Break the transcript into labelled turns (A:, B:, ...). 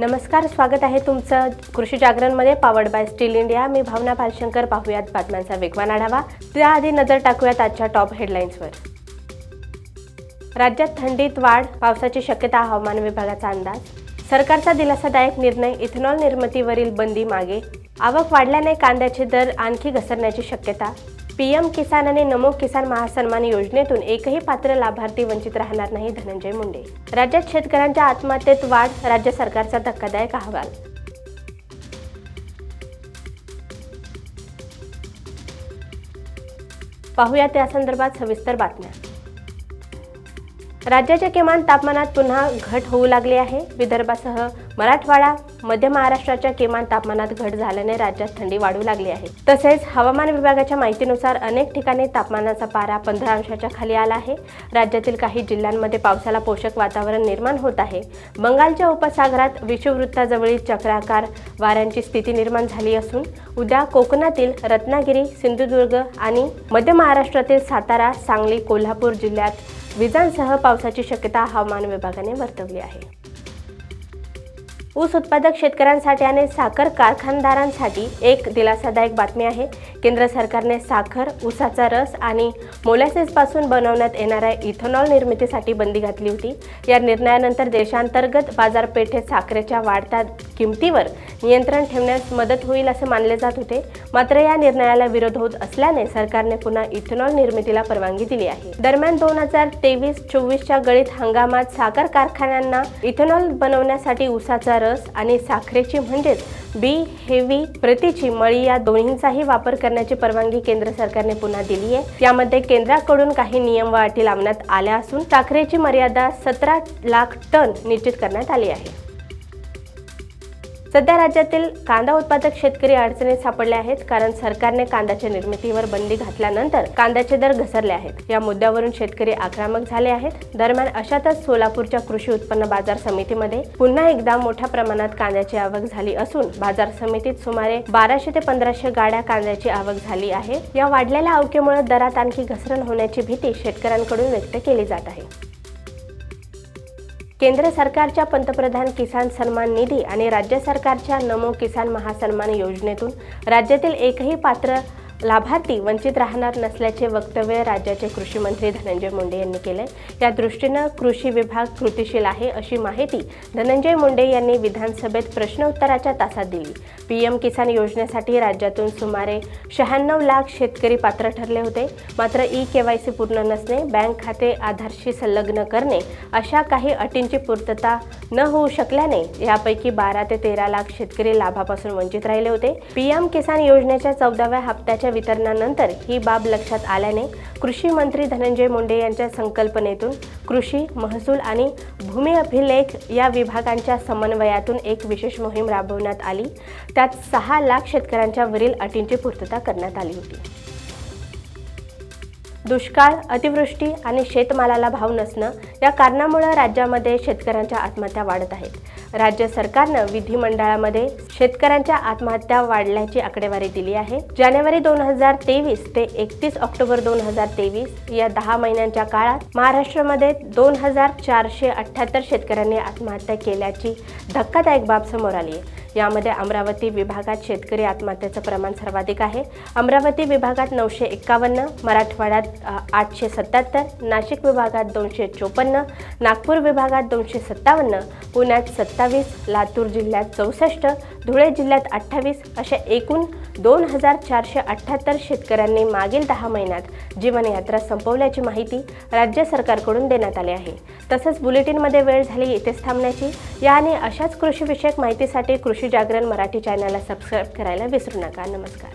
A: नमस्कार स्वागत आहे तुमचं कृषी जागरणमध्ये पावर्ड बाय स्टील इंडिया मी भावना भालशंकर पाहूयात बातम्यांचा वेगवान आढावा. त्याआधी नजर टाकूयात आजच्या टॉप हेडलाईन्सवर राज्यात थंडीत वाढ पावसाची शक्यता हवामान विभागाचा अंदाज. सरकारचा दिलासादायक निर्णय इथेनॉल निर्मितीवरील बंदी मागे. आवक वाढल्याने कांद्याचे दर आणखी घसरण्याची शक्यता. पीएम किसान आणि नमो किसान महासन्मान योजनेतून एकही पात्र लाभार्थी वंचित राहणार नाही धनंजय मुंडे. राज्यात शेतकऱ्यांच्या आत्महत्येत वाढ राज्य सरकारचा धक्कादायक अहवाल. पाहूया त्या संदर्भात सविस्तर बातम्या. राज्याच्या किमान तापमानात पुन्हा घट होऊ लागली आहे. विदर्भासह मराठवाडा मध्य महाराष्ट्राच्या किमान तापमानात घट झाल्याने राज्यात थंडी वाढू लागली आहे. तसेच हवामान विभागाच्या माहितीनुसार अनेक ठिकाणी तापमानाचा पारा पंधरा अंशाच्या खाली आला आहे. राज्यातील काही जिल्ह्यांमध्ये पावसाला पोषक वातावरण निर्माण होत आहे. बंगालच्या उपसागरात विषुववृत्ताजवळील चक्राकार वाऱ्यांची स्थिती निर्माण झाली असून उद्या कोकणातील रत्नागिरी सिंधुदुर्ग आणि मध्य महाराष्ट्रातील सातारा सांगली कोल्हापूर जिल्ह्यात विजांसह पावसाची शक्यता हवामान विभागाने वर्तवली आहे. ऊस उत्पादक शेतकऱ्यांसाठी आणि साखर कारखानदारांसाठी एक दिलासादायक बातमी आहे. केंद्र सरकारने साखर ऊसाचा रस आणि मोलॅसेसपासून बनवण्यात येणाऱ्या इथेनॉल निर्मितीसाठी बंदी घातली होती. या निर्णयानंतर देशांतर्गत बाजारपेठेत साखरेच्या वाढत्या किमतीवर नियंत्रण ठेवण्यास मदत होईल असे मानले जात होते. मात्र या निर्णयाला विरोध होत असल्याने सरकारने पुन्हा इथेनॉल निर्मितीला परवानगी दिली आहे. दरम्यान दोन हजार तेवीस चोवीसच्या गळीत हंगामात साखर कारखान्यांना इथेनॉल बनवण्यासाठी ऊसाचा रस आणि साखरेची म्हणजेच बी हेवी प्रतीची मळी या दोन्हींचाही वापर करण्याची परवानगी केंद्र सरकारने पुन्हा दिली आहे. यामध्ये केंद्राकडून काही नियम व अटी लावण्यात आल्या असून साखरेची मर्यादा सतरा लाख टन निश्चित करण्यात आली आहे. सध्या राज्यातील कांदा उत्पादक शेतकरी अडचणीत सापडले आहेत कारण सरकारने कांद्याच्या निर्मितीवर बंदी घातल्यानंतर कांद्याचे दर घसरले आहेत. या मुद्द्यावरून शेतकरी आक्रमक झाले आहेत. दरम्यान अशातच सोलापूरच्या कृषी उत्पन्न बाजार समितीमध्ये पुन्हा एकदा मोठ्या प्रमाणात कांद्याची आवक झाली असून बाजार समितीत सुमारे बाराशे ते पंधराशे गाड्या कांद्याची आवक झाली आहे. या वाढलेल्या आवकेमुळे दरात आणखी घसरण होण्याची भीती शेतकऱ्यांकडून व्यक्त केली जात आहे. केंद्र सरकारच्या पंतप्रधान किसान सन्मान निधी आणि राज्य सरकारच्या नमो किसान महासन्मान योजनेतून राज्यातील एकही पात्र लाभार्थी वंचित राहणार नसल्याचे वक्तव्य राज्याचे कृषी मंत्री धनंजय मुंडे यांनी केले या दृष्टीनं कृषी विभाग कृतीशील आहे अशी माहिती धनंजय मुंडे यांनी विधानसभेत प्रश्नोत्तराच्या तासात दिली. पीएम किसान योजनेसाठी राज्यातून सुमारे शहाण्णव लाख शेतकरी पात्र ठरले होते. मात्र ई केवायसी पूर्ण नसणे बँक खाते आधारशी संलग्न करणे अशा काही अटींची पूर्तता न होऊ शकल्याने यापैकी बारा ते तेरा लाख शेतकरी लाभापासून वंचित राहिले होते. पीएम किसान योजनेच्या चौदाव्या हप्त्याच्या वितरणानंतर ही बाब लक्षात आल्याने कृषी मंत्री धनंजय मुंडे यांच्या संकल्पनेतून कृषी महसूल आणि भूमी अभिलेख या विभागांच्या समन्वयातून एक विशेष मोहीम राबवण्यात आली. त्यात सहा लाख शेतकऱ्यांच्या वरील अटींची पूर्तता करण्यात आली होती. दुष्काळ अतिवृष्टी आणि शेतमालाला भाव नसणं या कारणामुळं राज्यामध्ये शेतकऱ्यांच्या आत्महत्या वाढत आहेत. राज्य सरकारनं विधिमंडळामध्ये शेतकऱ्यांच्या आत्महत्या वाढल्याची आकडेवारी दिली आहे. जानेवारी दोन हजार तेवीस ते एकतीस ऑक्टोबर दोन हजार तेवीस या दहा महिन्यांच्या काळात महाराष्ट्रामध्ये दोन हजार चारशे अठ्ठ्याहत्तर शेतकऱ्यांनी आत्महत्या केल्याची धक्कादायक बाब समोर आली आहे. यामध्ये अमरावती विभागात शेतकरी आत्महत्येचं प्रमाण सर्वाधिक आहे. अमरावती विभागात नऊशे एक्कावन्न मराठवाड्यात आठशे सत्याहत्तर नाशिक विभागात दोनशे चोपन्न नागपूर विभागात दोनशे सत्तावन्न पुण्यात सत्तावीस लातूर जिल्ह्यात चौसष्ट धुळे जिल्ह्यात अठ्ठावीस अशा एकूण दोन हजार चारशे अठ्ठ्याहत्तर शेतकऱ्यांनी मागील दहा महिन्यात जीवनयात्रा संपवल्याची माहिती राज्य सरकारकडून देण्यात आली आहे. तसंच बुलेटिनमध्ये वेळ झाली इथेच थांबण्याची. या आणि अशाच कृषीविषयक माहितीसाठी कृषी जागरण मराठी चॅनलला सबस्क्राईब करायला विसरू नका. नमस्कार.